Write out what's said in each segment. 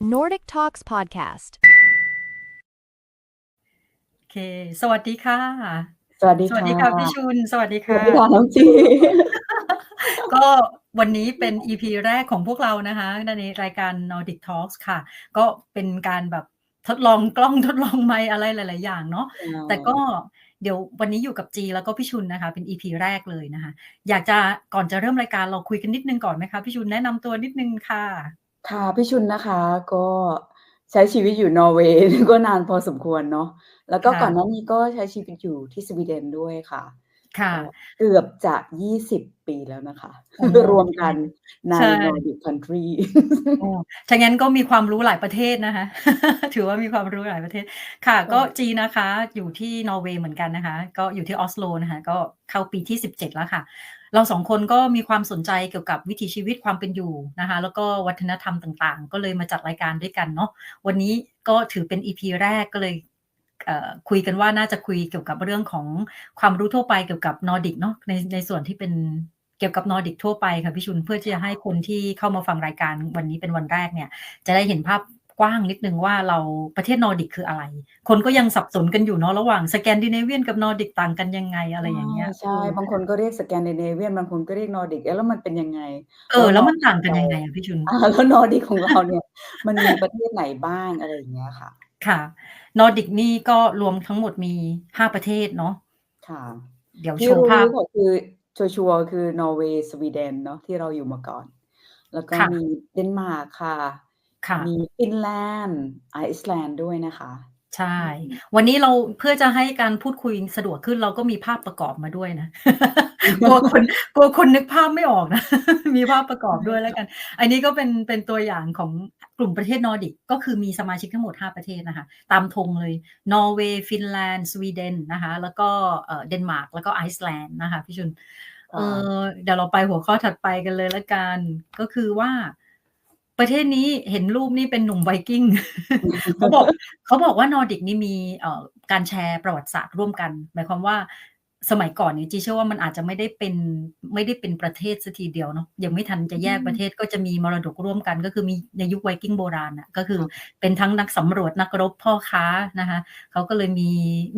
Nordic Talks Podcast โอเค สวัสดีค่ะ สวัสดีสวัสค่ะดีค่ะพี่ชุน สวัสดีสวัค่ะสดีค่ะน้องจี ก็วันนี้เป็น EP แรกของพวกเรานะคะในรายการ Nordic Talks ค่ะ ก็เป็นการแบบทดลองกล้องทดลองไมค์อะไรหลาย ๆ อย่างเนาะ แต่ก็เดี๋ยววันนี้อยู่กับจีแล้วก็พี่ชุนนะคะ เป็น EP แรกเลยนะคะ อยากจะก่อนจะเริ่มรายการเราคุยกันนิดนึงก่อนไหมคะพี่ชุนแนะนำตัวนิดนึงค่ะ ค่ะพี่ชุนนะคะก็ใช้ชีวิตอยู่นอร์เวย์ ก็นานพอสมควรเนาะแล้วก็ค่ะ ก่อนหน้านี้ก็ใช้ชีวิตอยู่ที่สวีเดนด้วยค่ะ ค่ะ เกือบจะ 20 ปีแล้วนะคะ โอ้โหรวมกันใน ใช่ Nordic country โอ้ถ้างั้นก็มีความรู้หลายประเทศนะคะ ถือว่ามีความรู้หลายประเทศ ค่ะก็จีนะคะ อยู่ที่นอร์เวย์เหมือนกันนะคะ ก็อยู่ที่ออสโลนะคะ ก็เข้าปีที่17แล้วค่ะ เราสองคนก็มีความสนใจเกี่ยวกับวิถีชีวิตความเป็นอยู่นะคะ แล้วก็วัฒนธรรมต่างๆ ก็เลยมาจัดรายการด้วยกันเนาะวันนี้ก็ถือเป็น EP แรกก็เลยคุยกันว่าน่าจะคุยเกี่ยวกับเรื่องของความรู้ทั่วไปเกี่ยวกับนอร์ดิกเนาะในในส่วนที่เป็นเกี่ยวกับนอร์ดิกทั่วไปค่ะพี่ชุนเพื่อที่จะให้คนที่เข้ามาฟังรายการวันนี้เป็นวันแรกเนี่ย จะได้เห็นภาพ กว้างนิดนึงว่าเราประเทศนอร์ดิกคืออะไร คนก็ยังสับสนกันอยู่เนาะระหว่างสแกนดิเนเวียนกับนอร์ดิกต่างกันยังไงอะไรอย่างเงี้ยใช่ใช่บางคนก็เรียกสแกนดิเนเวียนบางคนก็เรียกนอร์ดิกแล้วมันเป็นยังไง เออ แล้วมันต่างกันยังไงอะพี่ชุนอ่าแล้วนอร์ดิกของเราเนี่ย มันมีประเทศไหนบ้างอะไรอย่างเงี้ยค่ะ ค่ะนอร์ดิกนี่ก็รวมทั้งหมดมีห้าประเทศเนาะค่ะ เดี๋ยวที่โชว์รู้ภาพก็คือชัวร์ๆคือนอร์เวย์สวีเดนเนาะที่เราอยู่มาก่อน แล้วก็ค่ะมีเดนมาร์กค่ะ ค่ะ มีฟินแลนด์ไอซ์แลนด์ด้วยนะคะ ใช่ วันนี้เราเพื่อจะให้การพูดคุยสะดวกขึ้นเราก็มีภาพประกอบมาด้วยนะกลัวคนกลัวคนนึกภาพไม่ออกนะ มีภาพประกอบด้วยแล้วกัน อันนี้ก็เป็นเป็นตัวอย่างของกลุ่มประเทศนอร์ดิกก็คือมีสมาชิกทั้งหมด 5 ประเทศนะคะ ตามธงเลย นอร์เวย์ ฟินแลนด์ สวีเดนนะคะ แล้วก็เอ่อเดนมาร์ก แล้วก็ไอซ์แลนด์นะคะพี่ชุนเออเดี๋ยวเราไปหัวข้อถัดไปกันเลยละกัน ก็คือว่า ประเทศนี้เห็นรูปนี่เป็นหนุ่มไวกิ้งเขาบอกเขาบอกว่านอร์ดิกนี่มีเอ่อการแชร์ประวัติศาสตร์ร่วมกัน หมายความว่าสมัยก่อนเนี่ยจีเชื่อว่ามันอาจจะไม่ได้เป็นไม่ได้เป็นประเทศสัทีเดียวเนาะยังไม่ทันจะแยกประเทศก็จะมีมรดกร่วมกัน ก็คือมีในยุคไวกิ้งโบราณน่ะก็คือเป็นทั้งนักสำรวจนักรบพ่อค้านะคะเขาก็เลยมี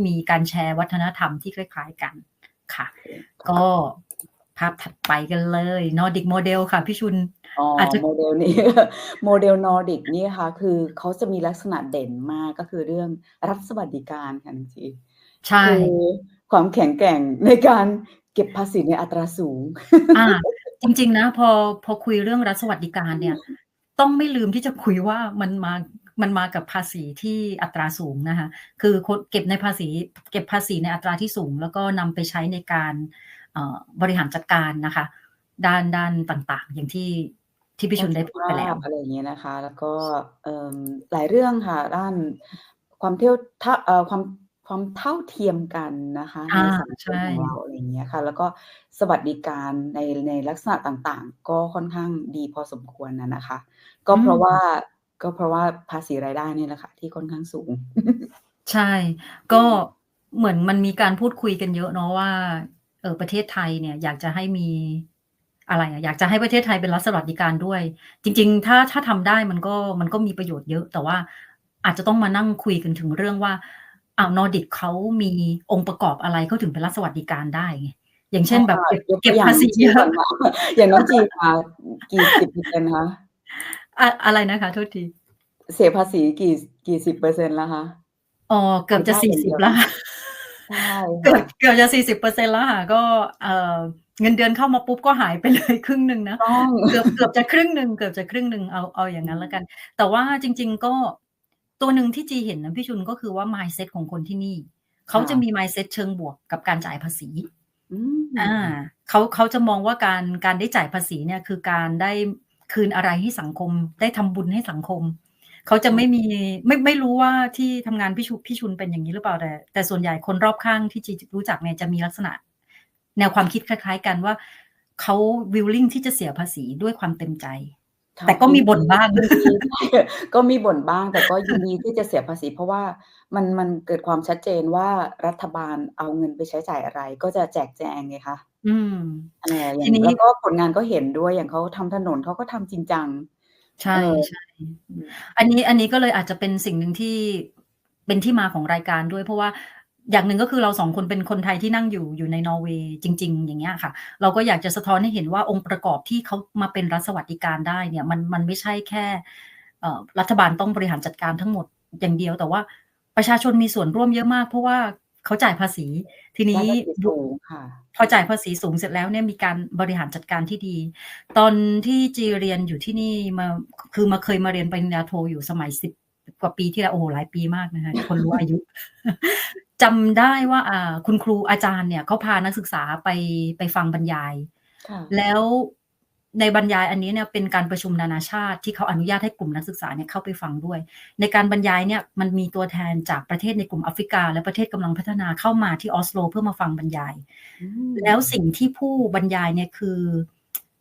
มีการแชร์วัฒนธรรมที่คล้าย ๆกันค่ะ ก็ ภาพถัดไปกันเลยนอร์ดิกโมเดลค่ะพี่ชุนอ๋ออาจจะโมเดลนี้โมเดลนอร์ดิกนี่ค่ะ คือเขาจะมีลักษณะเด่นมากก็คือเรื่องรัฐสวัสดิการค่ะน้องจีใช่คือความแข็งแกร่งในการเก็บภาษีในอัตราสูงอ่าจริง ๆ นะ พอพอคุยเรื่องรัฐสวัสดิการเนี่ย ต้องไม่ลืมที่จะคุยว่ามันมามันมากับภาษีที่อัตราสูงนะคะ คือคนเก็บในภาษี เก็บภาษีในอัตราที่สูง แล้วก็นำไปใช้ในการเอ่อ บริหารจัดการนะคะ ด้านด้านต่างๆ อย่างที่ที่พี่ชุนได้พูดไปแล้วอะไรอย่างเงี้ยนะคะ แล้วก็เอิ่มหลายเรื่องค่ะด้านความเที่ยวเท่าเอ่อความความเท่าเทียมกันนะคะในอ่าสังคใช่มของเราอะไรอย่างเงี้ยค่ะ แล้วก็สวัสดิการในในลักษณะต่างๆ ก็ค่อนข้างดีพอสมควรนะนะคะ ก็เพราะว่าก็เพราะว่าภาษีรายได้เนี่ยแหละค่ะ ที่ค่อนข้างสูง ใช่ ก็เหมือนมันมีการพูดคุยกันเยอะเนาะว่า เออประเทศไทยเนี่ยอยากจะให้มีอะไรอะอยากจะให้ประเทศไทยเป็นรัฐสวัสดิการด้วย จริง ๆ ถ้าถ้าทำได้มันก็มันก็มีประโยชน์เยอะ แต่ว่าอาจจะต้องมานั่งคุยกันถึงเรื่องว่าอ้าวนอร์ดิกเขามีองค์ประกอบอะไรเขาถึงเป็นรัฐสวัสดิการได้ไงอย่างเช่นแบบเก็บยกเก็ตับวอย่างภาษีจีเยก่ออะนค่ะอย่างน้องจีค่ะกี่สิบเปอร์เซ็นต์คะอะอะไรนะคะโทษทีเสียภาษีกี่กี่สิบเปอร์เซ็นต์แล้วคะอ๋อเกือบจะได้สี่อย่างเดีสิบยวแล้วค่ะ ใช่เกือบค่ะเกือบจะสี่สิบเปอร์เซ็นแล้วค่ะก็เอ่อเงินเดือนเข้ามาปุ๊บก็หายไปเลยครึ่งหนึ่งนะต้องเกือบเกือบจะครึ่งหนึ่งเกือบจะครึ่งหนึ่งเอาเอาอย่างนั้นแล้วกัน แต่ว่าจริง ๆ ก็ตัวหนึ่งที่จีเห็นนะพี่ชุนก็คือว่า mindset ของคนที่นี่ เขาจะมี mindset เชิงบวกกับการจ่ายภาษีอืมอ่าเขาเขาจะมองว่าการการได้จ่ายภาษีเนี่ยคือการได้คืนอะไรให้สังคม ได้ทำบุญให้สังคม เขาจะไม่มีไม่ไม่รู้ว่าที่ทำงานพี่ชุพี่ชุนเป็นอย่างนี้หรือเปล่าแต่ แต่ส่วนใหญ่คนรอบข้างที่จีรู้จักเนี่ยจะมีลักษณะ แนวความคิดคล้าย ๆ กันว่าเขา willing ที่จะเสียภาษีด้วยความเต็มใจค่ะแต่ก็มีบ่นบ้างยินดีก็มีบ่นบ้าง แต่ก็ยินดีที่จะเสียภาษี เพราะว่ามันมันเกิดความชัดเจนว่ารัฐบาลเอาเงินไปใช้จ่ายอะไร ก็จะแจกแจงไงคะอืมเอออย่าทีงนี้แล้วก็ผลงานก็เห็นด้วยอย่างเขาทำถนนเขาก็ทำจริงจัง ใช่เออใช่อืมอันนี้อันนี้ก็เลยอาจจะเป็นสิ่งหนึ่งที่เป็นที่มาของรายการด้วย เพราะว่าอย่างหนึ่งก็คือเรา2คนเป็นคนไทยที่นั่งอยู่อยู่ในนอร์เวย์จริง ๆ อย่างเงี้ยค่ะ เราก็อยากจะสะท้อนให้เห็นว่าองค์ประกอบที่เขามาเป็นรัฐสวัสดิการได้เนี่ย มันมันไม่ใช่แค่เอ่อรัฐบาลต้องบริหารจัดการทั้งหมดอย่างเดียว แต่ว่าประชาชนมีส่วนร่วมเยอะมาก เพราะว่า เขาจ่ายภาษี ทีนีได้้ภาษีสูงค่ะพอจ่ายภาษีสูงเสร็จแล้วเนี่ยมีการบริหารจัดการที่ดี ตอนที่จีเรียนอยู่ที่นี่มาคือมาเคยมาเรียนปริญญาโทอยู่สมัย10กว่าปีที่แล้วโอ้โฮหลายปีมากนะคะคนรู้อายุจำได้ว่าอ่าคุณครูอาจารย์เนี่ยเขาพานักศึกษาไปไปฟังบรรยายค่ะแล้ว ในบรรยายอันนี้เนี่ยเป็นการประชุมนานาชาติที่เขาอนุญาตให้กลุ่มนักศึกษาเนี่ยเข้าไปฟังด้วย ในการบรรยายเนี่ยมันมีตัวแทนจากประเทศในกลุ่มแอฟริกา และประเทศกำลังพัฒนาเข้ามาที่ออสโลเพื่อมาฟังบรรยายอืมแล้วสิ่งที่ผู้บรรยายเนี่ยคือ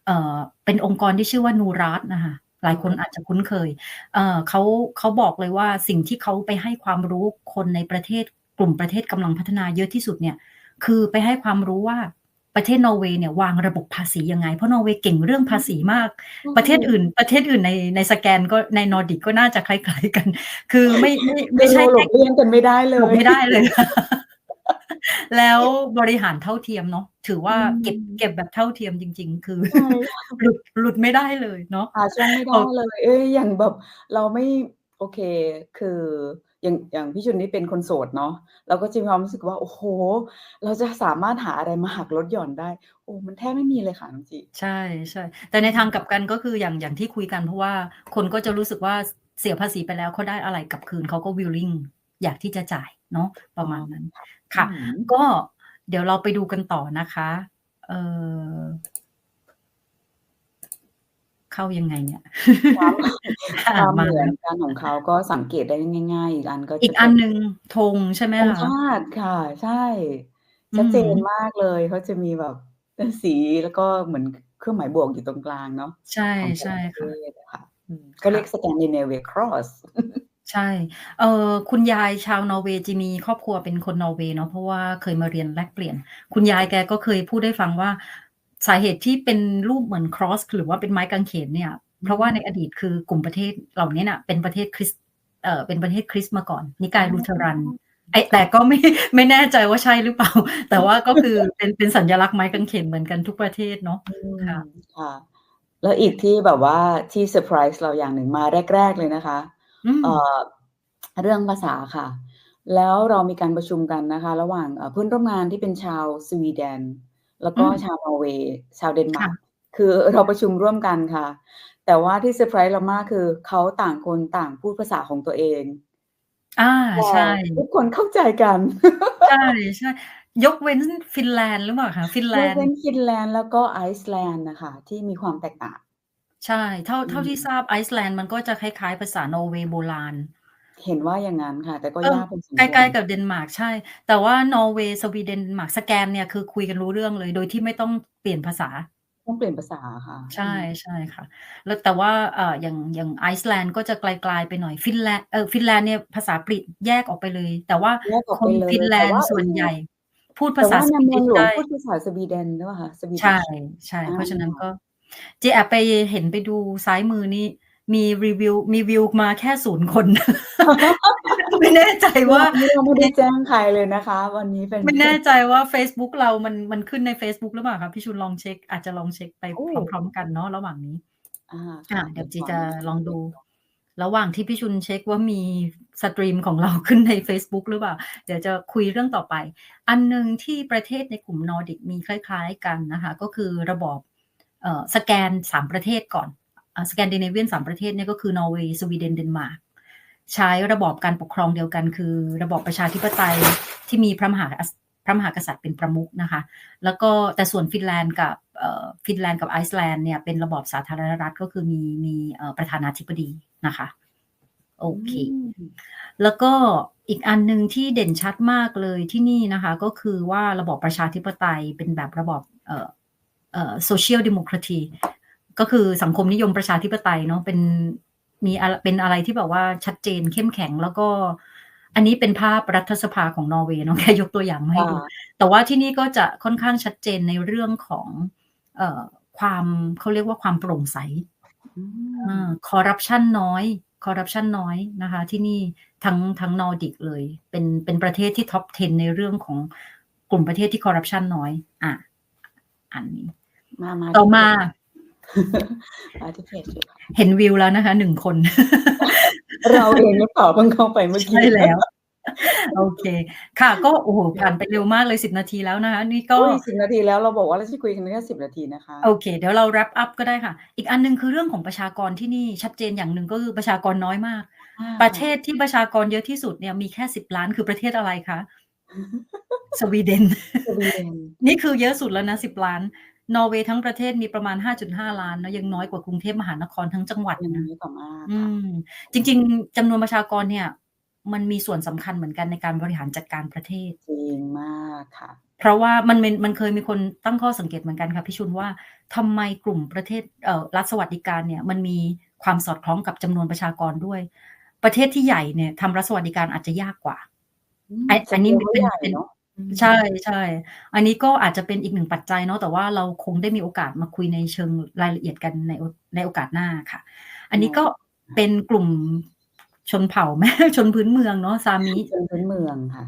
เอ่อเป็นองค์กรที่ชื่อว่า Nurad น่ะค่ะหลายคนอาจจะคุ้นเคยเอ่อเขาเขาบอกเลยว่าสิ่งที่เขาไปให้ความรู้คนในประเทศกลุ่มประเทศกำลังพัฒนาเยอะที่สุดเนี่ยคือไปให้ความรู้ว่า ประเทศนอร์เวย์เนี่ยวางระบบภาษียังไง เพราะนอร์เวย์เก่งเรื่องภาษีมาก ประเทศอื่น ประเทศอื่นในในสแกนก็ใน Nordic ก็น่าจะคล้ายๆกัน คือไม่ไม่ไม่ใช่เราหลแค่บเลี่ยงกันไม่ได้เลหลบยไม่ได้เลย แล้วบริหารเท่าเทียมเนาะถือว่าอืมเก็บเก็บแบบเท่าเทียมจริง ๆ คือใช่ค่ะหลุดหลุดไม่ได้เลยเนาะหาช่องไม่เอได้อเลย เอ๊ยอย่างแบบเราไม่โอเค คือ อย่างอย่างพี่ชุนนี่เป็นคนโสดเนาะเราก็จะมีความรู้สึกว่าโอ้โฮเราจะสามารถหาอะไรมาหักลดหย่อนได้ โอ้มันแทบไม่มีเลยค่ะน้องจีใช่ๆแต่ในทางกลับกันก็คืออย่างอย่างที่คุยกันเพราะว่าคนก็จะรู้สึกว่าสเสียภาษีไปแล้วเขาได้อะไรกลับคืนเขาก็ willing อยากที่จะจ่ายเนาะปอ๋ระอมาณนั้นค่ะค่ะอืมก็เดี๋ยวเราไปดูกันต่อนะคะ เอ่อ เข้ายังไงเนี่ย?ความค่คะวามมาเหมืแล้อนวกันของเขาก็สังเกตได้ง่าย ๆ อีกอันก็อีจะกเปอั็นนหนึ่งธงใช่ไหมธงคะ?ชาติค่ะ ใช่อืชัดเจนมมากเลยเขาจะมีแบบเป็นสีแล้วก็เหมือนเครื่องหมายบวกอยู่ตรงกลางเนาะใช่ของแใต่ช่ละประเทค่ะศอะค่ะอืมก็คเร่ียกะ Scandinavia Cross ใช่ เอ่อคุณยายชาวนอร์เวย์จีมีครอบครัวเป็นคนนอร์เวย์เนาะเพราะว่าเคยมาเรียนแลกเปลี่ยน คุณยายแกก็เคยพูดให้ฟังว่า สาเหตุที่เป็นรูปเหมือน cross หรือว่าเป็นไม้กางเขนเนี่ยอืเพราะว่าในมอดีตคือกลุ่มประเทศเหล่านี้น่ะเป็นประเทศคริสต์เอ่อเป็นประเทศคริสต์มาก่อน นิกายลูเทอรันไอ้แต่ก็ไม่ไม่แน่ใจว่าใช่หรือเปล่า แต่ว่าก็คือเป็นเป็นสัญลักษณ์ไม้กางเขนเหมือนกันทุกประเทศเนาะอืมค่ะค่ะ แล้วอีกที่แบบว่าที่เซอร์ไพรส์เราอย่างหนึ่งมาแรก ๆเลยนะคะอืเอ่มอเรื่องภาษาค่ะ แล้วเรามีการประชุมกันนะคะ ระหว่างเอ่อเพื่อนร่วมงานที่เป็นชาวสวีเดน แล้วอืก็มชาวนอร์เวย์ชาวเดนคมา่ะร์กคือเราประชุมร่วมกันค่ะ แต่ว่าที่เซอร์ไพรส์เรามากคือเขาต่างคนต่างพูดภาษาของตัวเองอาแต่ใช่ทุกคนเข้าใจกัน ใช่ๆยกเว้นฟินแลนด์หรือเปล่าคะ?ฟินแลยกนเว้ด์นฟินแลนด์แล้วก็ไอซ์แลนด์น่ะค่ะที่มีความแตกต่าง ใช่ เท่าอืเท่าที่มทราบไอซ์แลนด์มันก็จะคล้ายๆ ภาษานอร์เวย์โบราณ เห็นว่าอย่างงั้นค่ะ แต่ก็เออยากพอสมใกควล้รๆกับเดนมาร์กใช่ แต่ว่านอร์เวย์สวีเดนเดนมาร์กสแกนเนี่ยคือคุยกันรู้เรื่องเลย โดยที่ไม่ต้องเปลี่ยนภาษาต้องเปลี่ยนภาษาค่ะ ใชอื่มใช่ค่ะ แล้วแต่ว่าเอ่ออย่างอย่างไอซ์แลนด์ก็จะไกลๆไปหน่อยฟินแลนด์เอ่อฟินแลนด์เนี่ยภาษาปลีกแยกออกไปเลย แต่ว่าแยกออกคไปนเลฟินยแลแต่นวด์่าส่วนเอ๊ใหญ่ พูดแต่ภาษาว่าสในวีเมืดิองชหลวไดง้พูดภาษาสวีเดนหรือเปล่าคะใช่ Swedish ใช่อาเพราะฉะนั้นก็เจ๊แอบไปเห็นไปดูซ้ายมือนี่ มีรีวิวมีวิวมาแค่0คน ไม่แน่ใจเรว่าานี่เราไม่เฟได้ซแจ้งใครเลยนะคะ วันนี้เป็นไม่แน่ใจว่าเฟซบุ๊กเรามันมันขึ้นในเฟซบุ๊กหรือเปล่าคะพี่ชุนลองเช็กอาจจะลองเช็กไปโอ้พร้อมๆกันเนาะระหว่างนี้อาอาค่ะเดี๋ยวจีขอจะอนุญาตลองดู ระหว่างที่พี่ชุนเช็กว่ามีสตรีมของเราขึ้นในเฟซบุ๊กหรือเปล่า เดี๋ยวจะคุยเรื่องต่อไป อันหนึ่งที่ประเทศในกลุ่ม Nordic มีคล้าย ๆ กันนะคะ ก็คือระบอบเอ่อสแกน3ประเทศก่อ นอ่า Scandinavian 3ประเทศเนี่ยก็คือนอร์เวย์สวีเดนเดนมาร์กใช้ระบอบการปกครองเดียวกัน คือ ระบอบประชาธิปไตยที่มีพระมหาอัสพระมหากษัตริย์เป็นประมุขนะคะ แล้วก็แต่ส่วนฟินแลนด์กับเอ่อฟินแลนด์กับไอซ์แลนด์เนี่ยเป็นระบอบสาธารณรัฐก็คือมีมีเอ่อประธานาธิบดีนะคะโออืเคมแล้วก็อีกอันหนึ่งที่เด่นชัดมากเลยที่นี่นะคะ ก็คือว่าระบอบประชาธิปไตยเป็นแบบระบอบเอ่อเอ่อ Social Democracy ก็คือสังคมนิยมประชาธิปไตยเนาะเป็นมีอะเป็นอะไรที่แบบว่าชัดเจนเข้มแข็งแล้วก็ อันนี้เป็นภาพรัฐสภาของนอร์เวย์เนาะแค่ยกตัวอย่างมาคให้่ดูะแต่ว่าที่นี่ก็จะค่อนข้างชัดเจนในเรื่องของเอ่อความเขาเรียกว่าความโปร่งใสอือามคอร์รัปชันน้อยคอร์รัปชันน้อยนะคะ ที่นี่ทั้งทั้ง Nordic เลย เป็นเป็นประเทศที่ Top 10 ในเรื่องของกลุ่มประเทศที่คอร์รัปชันน้อยอาอันนี้มามาต่อที่เพมาจ มาที่เพจเลยค่ะเห็นวิวแล้วนะคะ1คน เราเองหรือเปล่าเพิ่งเข้าไปเมื่อใชกี้่แล้ว โอเค ค่ะ ก็โอ้โฮผ่านไปเร็วมากเลย10นาทีแล้วนะคะนี่ก็อุ๊ย10นาทีแล้วเราบอกว่าเราจะคุยกันแค่10นาทีนะคะ โอเค เดี๋ยวเรา wrap up ก็ได้ค่ะ อีกอันหนึ่งคือเรื่องของประชากรที่นี่ชัดเจนอย่างหนึ่งก็คือประชากรน้อยมากอาประเทศที่ประชากรเยอะที่สุดเนี่ยมีแค่10ล้านคือประเทศอะไรคะ?สวีเดนสวีเดนนี่คือเยอะสุดแล้วนะ10ล้าน นอร์เวย์ทั้งประเทศมีประมาณ 5.5 ล้านเนาะยังน้อยกว่ากรุงเทพมหานครทั้งจังหวัดยังนะน้อยกว่ามากอืค่ะมจริง ๆจำนวนประชากรเนี่ย มันมีส่วนสำคัญเหมือนกันในการบริหารจัดการประเทศจริงมากค่ะ เพราะว่ามันเมนมันเคยมีคนตั้งข้อสังเกตเหมือนกันค่ะพี่ชุนว่าทำไมกลุ่มประเทศเอ่อรัฐสวัสดิการเนี่ย มันมีความสอดคล้องกับจำนวนประชากรด้วย ประเทศที่ใหญ่เนี่ยทำรัฐสวัสดิการอาจจะยากกว่าอืมไอ้จอันนี้ำวเป็นก็ใหญ่เป็น เนาะอืมใช่ๆอันนี้ก็อาจจะเป็นอีกหนึ่งปัจจัยเนาะ แต่ว่าเราคงได้มีโอกาสมาคุยในเชิงรายละเอียดกันในโอ ในโอกาสหน้าค่ะ อันนี้ก็เป็นกลุ่มชนเผ่าไหมชนพื้นเมืองเนาะ Sami ชนพื้นเมืองค่ะ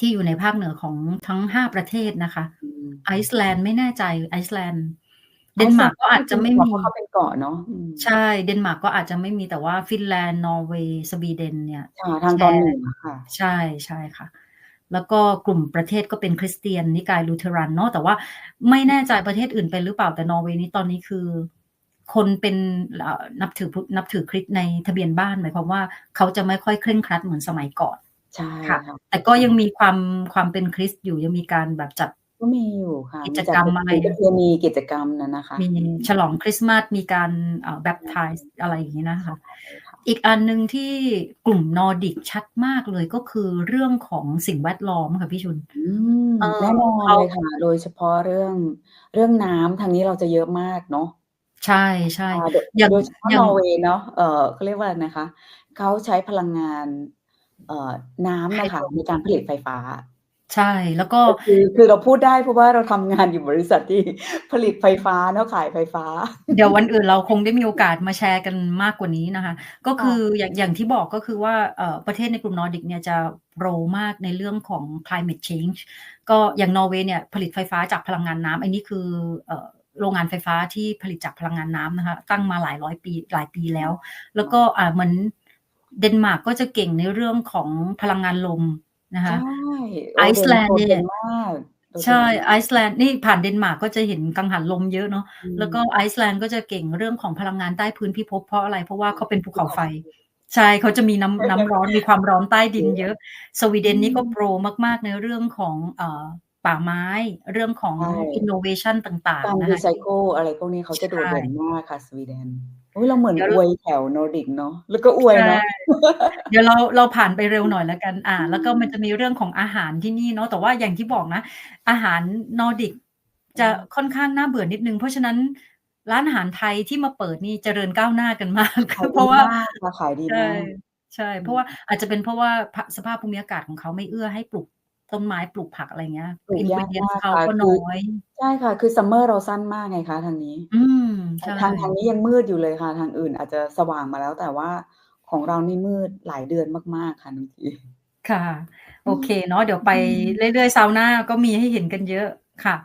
ที่อยู่ในภาคเหนือของทั้ง 5 ประเทศนะคะ อืม ไอซ์แลนด์ไม่แน่ใจ ไอซ์แลนด์ เดไอนซ์มารแลน์กก็อาจจะไม่เป็นเกาะมี เพราะเขาเป็นเกาะเนาะอืมใช่ เดนมาร์กก็อาจจะไม่มี แต่ว่าฟินแลนด์ นอร์เวย์ สวีเดนเนี่ย ค่ะทางแชตอนร์เหนือค่ะ ใช่ ใช่ค่ะ แล้วก็กลุ่มประเทศก็เป็นคริสเตียนนิกายลูเทอรันเนาะแต่ว่าไม่แน่ใจประเทศอื่นเป็นหรือเปล่าแต่นอร์เวย์นี่ตอนนี้คือ คนเป็นเอ่อนับถือพุทธนับถือคริสต์ในทะเบียนบ้านหมายความว่าเขาจะไม่ค่อยเคร่งครัดเหมือนสมัยก่อนใช่ค่ะค่ะแต่ก็ยังมีความความเป็นคริสต์อยู่ยังมีการแบบจัดก็มีอยู่ค่ะกิมีจจัดกรรมเป็นอะไรเป็นประเพณีกิจกรรมน่ะนะคะ มีอืมฉลองคริสต์มาสมีการเอ่อ baptize อะไรอย่างงี้นะใช่คะค่ะ อีกอันหนึ่งที่กลุ่ม Nordic ชัดมากเลยก็คือเรื่องของสิ่งแวดล้อมค่ะพี่ชุนอืมเอแน่อนอนเขาเลยค่ะ โดยเฉพาะเรื่องเรื่องน้ำทางนี้เราจะเยอะมากเนาะใช่ค่ะๆโดอย่างโดยเฉพาะอย่านงอร์เวย์เนาะเอ่อเขาเรียกว่าอะไรนะคะเขาใช้พลังงานเอ่อน้ำไฮน่ะโดค่ะรในการผลิตไฟฟ้า ใช่ แล้วก็ก็คือคือเราพูดได้เพราะว่าเราทำงานอยู่บริษัทที่ผลิตไฟฟ้าเนาะขายไฟฟ้า เดี๋ยววันอื่นเราคงได้มีโอกาสมาแชร์กันมากกว่านี้นะคะ ก็ค่คืะออย่างอย่างที่บอกก็คือว่าเอ่อประเทศในกลุ่ม Nordic เนี่ยจะโปรมากในเรื่องของ climate change ก็อย่างนอร์เวย์เนี่ยผลิตไฟฟ้าจากพลังงานน้ำอันนี้คือเอ่อโรงงานไฟฟ้าที่ผลิตจากพลังงานน้ำนะคะตั้งมาหลายร้อยปีหลายปีแล้ว แล้วก็อ่าเหมือนเดนมาร์กก็จะเก่งในเรื่องของพลังงานลม นะใชคะ่ไอโอ้โดซ์ดแลนโดด์ดเนี่เด่ยนมากโดดใชเด่น่มากไอซ์แลนด์นี่ผ่านเดนมาร์กก็จะเห็นกังหันลมเยอะเนาะอืแล้วก็มไอซ์แลนด์ก็จะเก่งเรื่องของพลังงานใต้พื้นพิภพเพราะอะไร?เพราะว่าเขาเป็นภูภูเขาเขาไฟไฟใช่เขาจะมีน้ำน้ำร้อนมีความร้อนใต้ดินเยเยอะอะ สวีเดอืนนี่ก็มโปรมาก ๆ ในเรื่องของเอ่อป่าไม้เรื่องของใช่ innovation ต่างการๆนะรีคะไซเคิลอะไรพวกนี้เขาใชจะโดดเด่น่มากค่ะสวีเดน อุ๊ยเราเหมือนเดี๋ยวอวยแถว Nordic เนาะแล้วก็อวใชย่เนาะเดี๋ยวเราเราผ่านไปเร็วหน่อยแล้วกันอ่าอืแล้วก็มันมจะมีเรื่องของอาหารที่นี่เนาะแต่ว่าอย่างที่บอกนะ อาหาร Nordic อืจะมค่อนข้างน่าเบื่อนิดหนึ่งเพราะฉะนั้นร้านอาหารไทยที่มาเปิดนี่เจริญก้าวหน้ากันมากขายเพดีราะว่ามากค่ะขายดีใช่มากใช่อืเพราะมว่าอาจจะเป็นเพราะว่าพะสภาพภูมิอากาศของเขาไม่เอื้อให้ปลูกต้นไม้ปลูกผักอะไรเงี้ยปลูกยาก ingredients มากเขาค่ะก็คืน้ออย ใช่ค่ะ คือ Summer เราสั้นมากไงคะทางนี้ อืม ทใช่างทางนี้ยังมืดอยู่เลยค่ะ ทางอื่นอาจจะสว่างมาแล้วแต่ว่าของเรานี่มืดหลายเดือนมาก ๆ ค่ะบางทีค่ะอืโอมเคเนาะเดี๋ยวไปอืมเรื่อยๆซาวนาก็มีให้เห็นกันเยอะค่ะ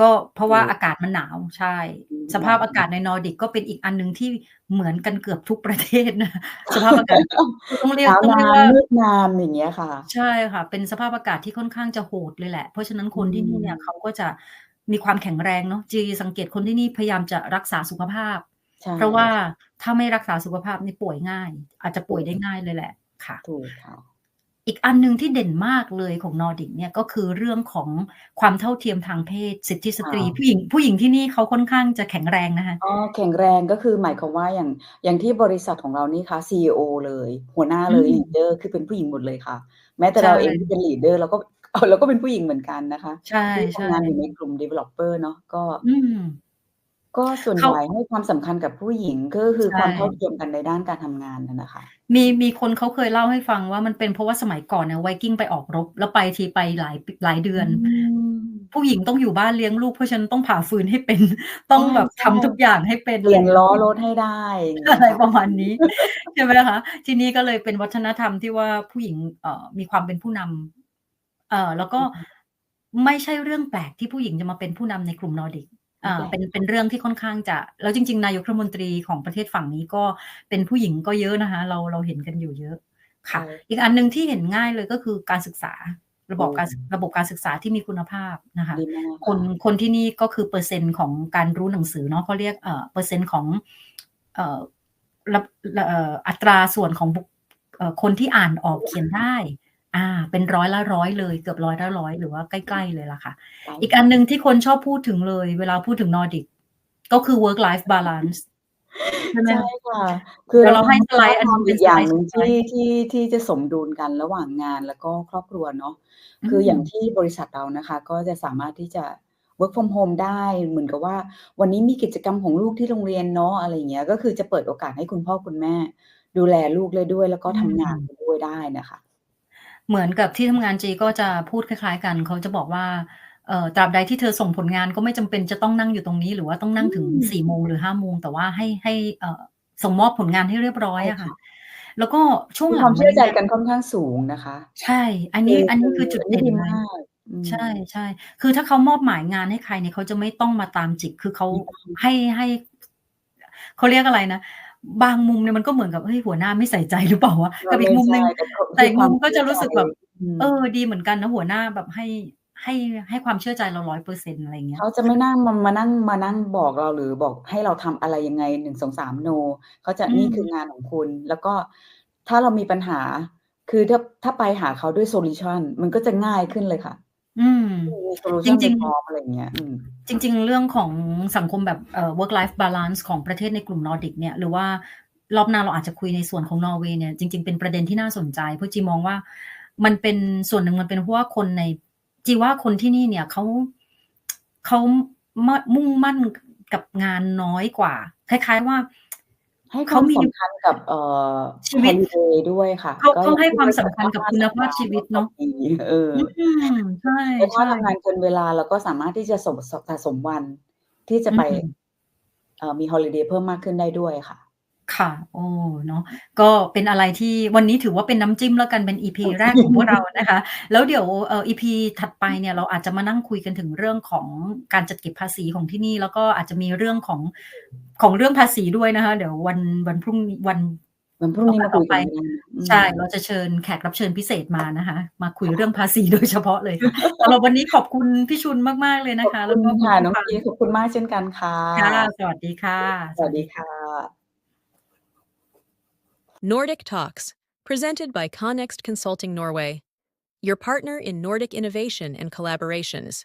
ก็เพราะถว่าูกอากาศมันหนาวใช่อืมสหภานาพวอากาศใน Nordic ก็เป็นอีกอันหนึ่งที่เหมือนกันเกือบทุกประเทศนะสภาพอากาศต้องเรียหกนาวต้องนาเรียกนว่ามืดนานอย่างเงี้ยค่ะ ใช่ค่ะ เป็นสภาพอากาศที่ค่อนข้างจะโหดเลยแหละ เพราะฉะนั้นอืคนที่นี่เนี่ยมเขาก็จะ มีความแข็งแรงเนาะจีสังเกตคนที่นี่พยายามจะรักษาสุขภาพใช่เพราะว่าค่ะถ้าไม่รักษาสุขภาพนี่ป่วยง่าย อาจจะถป่วูยกได้ง่ายเลยแหละค่ะถูกค่ะอีกอันหนึ่งที่เด่นมากเลยของ Nordic เนี่ยก็คือเรื่องของความเท่าเทียมทางเพศ สิทธิสค่ตรีะผู้หญิงผู้หญิงที่นี่เขาค่อนข้างจะแข็งแรงนะคะอ๋อแข็งแรงก็คือหมายความว่าอย่างอย่างที่บริษัทของเรานี่คะ CEO เลย หัวหน้าอืเลยมลีดเดอร์คือเป็นผู้หญิงหมดเลยค่ะ แม้แต่ใช่เราเองที่เป็นลีดเดอร์เราก็ อ้าวเราก็เป็นผู้หญิงเหมือนกันนะคะ ใช่ที่ใช่ทำงานอยู่ในกลุ่ม developer เนาะก็อืมก็ส่วนเขาใหญ่ให้ความสำคัญกับผู้หญิงก็คืใชอความเท่า่เทียมกันในด้านการทำงานนั่นน่ะค่ะมีมีคนเขาเคยเล่าให้ฟังว่ามันเป็นเพราะว่าสมัยก่อนเนี่ย Viking ไปออกรบ แล้วไปทีไปหลายปหลายเดือือนมผู้หญิงต้องอยู่บ้านเลี้ยงลูกเพราะฉะนันต้องผ่าฟืนให้เป็น ต้องแบบใช่ทำทุกอย่างให้เป็นเปลี่ยนอะไรล้องี้รถให้ได้อย่างอะไรเงี้ยประมาณนี้ใช่ไหมคะทีนี้ก็เลยเป็นวัฒนธรรมที่ว่าผู้หญิงเอ่อมีความเป็นผู้นำ เอ่อแล้วก็อือฮึไม่ใช่เรื่องแปลกที่ผู้หญิงจะมาเป็นผู้นำในกลุ่ม Nordic ไม่อ่าแปลกเป็นเป็นเรื่องที่ค่อนข้างจะ แล้วจริง ๆ นายกรัฐมนตรีของประเทศฝั่งนี้ก็เป็นผู้หญิงก็เยอะนะคะ เราเราเห็นกันอยู่เยอะใชค่ะ่อีกอันหนึ่งที่เห็นง่ายเลยก็คือการศึกษาระบโอ้บการระบบการศึกษาที่มีคุณภาพนะคะดีมากคนค่ะคนที่นี่ก็คือเปอร์เซ็นต์ของการรู้หนังสือเนาะเขาเรียกเอ่อเปอร์เซ็นต์ของเอ่อระรเอ่ออัตราส่วนของบุคเอ่อคนที่อ่านออกเขียนได้ อาเป็นร้อยละร้อยเลย เกือบร้อยละร้อยหรือว่าใกล้ ๆ เลยล่ะค่ะใช่อีกอันหนึ่งที่คนชอบพูดถึงเลย เวลาพูดถึง Nordic ก็คือ work life balance ใช่ไหมใช่คะค่ะ คือเดี๋ยวเราเราให้ทำสไลด์อันเรานี้ทำเป็อีนกสอย่าไลงด์หนึ่งสุดท้าที่ยที่ที่จะสมดุลกันระหว่างงานแล้วก็ครอบครัวเนาะอืคืออย่างมที่บริษัทเรานะคะ ก็จะสามารถที่จะ work from home ได้เหมือนกับว่า วันนี้มีกิจกรรมของลูกที่โรงเรียนเนาะอะไรอย่างเงี้ยก็คือจะเปิดโอกาสให้คุณพ่อคุณแม่ ดูแลลูกได้ด้วย แล้วก็อืทำงานมไปด้วยได้น่ะค่ะ เหมือนกับที่ทำงานจีก็จะพูดคล้าย ๆ กัน เขาจะบอกว่าเอ่อตราบใดที่เธอส่งผลงานก็ไม่จำเป็นจะต้องนั่งอยู่ตรงนี้ หรือว่าต้องนั่อืงถึงม4โมงหรือ5โมงแต่ว่าให้ให้เอ่อส่งมอบผลงานให้เรียบร้อใช่ยอะค่ค่ะะแล้วก็ช่วงมีหลคัวามงเชมาื่อใจเนี่ยกันค่อนข้างสูงนะคะ ใช่ อันคืนี้ออันคืนี้อคือจุดอันเดนี้่นดีเลยมากอืใช่มๆคือถ้าเขามอบหมายงานให้ใครเนี่ยเขาจะไม่ต้องมาตามจิกคือเขาดีมากให้ให้เขาเรียกอะไรนะ บางมุมเนี่ยมันก็เหมือนกับเฮ้ยหัวหน้าไม่ใส่ใจหรือเปล่าวะก็กับไมอีก่มุมใชหนึ่่งแต่ก็แต่คืออีกความุมมก็เชื่จะอรู้ใจสึกแบบอืเออมดีเหมือนกันนะหัวหน้าแบบให้ให้ให้ความเชื่อใจเรา100%อะไรอย่างเงี้เขายจะไม่นั่งมามานั่งมานั่งบอกเราหรือบอกให้เราทำอะไรยังไง1 2 3 no เขาจะอืนี่คือมงานของคุณ แล้วก็ถ้าเรามีปัญหา คือถ้าถ้าไปหาเขาด้วยโซลิวชันมันก็จะง่ายขึ้นเลยค่ะ อืมอืมมีโซลิวจชันไปริงพร้อมอะไรอย่างเงี้ยอืมๆจริง ๆ เรื่องของสังคมแบบเอ่อ work life balance ของประเทศในกลุ่ม Nordic เนี่ยหรือว่ารอบหน้าเราอาจจะคุยในส่วนของนอร์เวย์เนี่ยจริง ๆ เป็นประเด็นที่น่าสนใจเพราะจีมองว่า มันเป็นส่วนหนึ่งมันเป็นเพราะว่าคนในจีว่าคนที่นี่เนี่ยเขาเขามะมุ่งมั่นกับงานน้อยกว่า คล้าย ๆว่า ให้คเขาวามมีสำคัญกับเอ่อชีวิตฮอลิเดย์ด้วยค่ะเขาก็เขาอย่างให้ที่ควาบมริสำษัทคัญกับสาคุมารถณภาพจัดชีวิตการเนาะได้ดีเอออืมใช่แต่ถ้าๆทำงานเกินเวลาเราก็สามารถที่จะสมสสะสมวันที่จะอืไปมเอ่อมีฮอลิเดย์เพิ่มมากขึ้นได้ด้วยค่ะ ค่ะ โอ้ เนาะ ก็เป็นอะไรที่วันนี้ถือว่าเป็นน้ำจิ้มแล้วกัน เป็น EP แรกของพวกเรานะคะ แล้วเดี๋ยวเอ่อ EP ถัดไปเนี่ยเราอาจจะมานั่งคุยกันถึงเรื่องของการจัดเก็บภาษีของที่นี่ แล้วก็อาจจะมีเรื่องของของเรื่องภาษีด้วยนะคะ เดี๋ยววันวันพรุ่งนี้วันวันพรุ่งต่อนี้ไปมาต่คุอยไปกันก็ได้นะอืใช่มเราจะเชิญแขกรับเชิญพิเศษมานะคะ มาคุยเรื่องภาษีโดยเฉพาะเลยค่ะสำหรับวันนี้ขอบคุณพี่ชุนมาก ๆ เลยขนะอบคะคแลุ้วณก็คุค่ณะผู้น้องฟังจีขอบคุณมากเช่นกันค่ะค่ะ สวัสดีค่ะ สวัสดีค่ะ Nordic Talks, presented by Connext Consulting Norway, your partner in Nordic innovation and collaborations.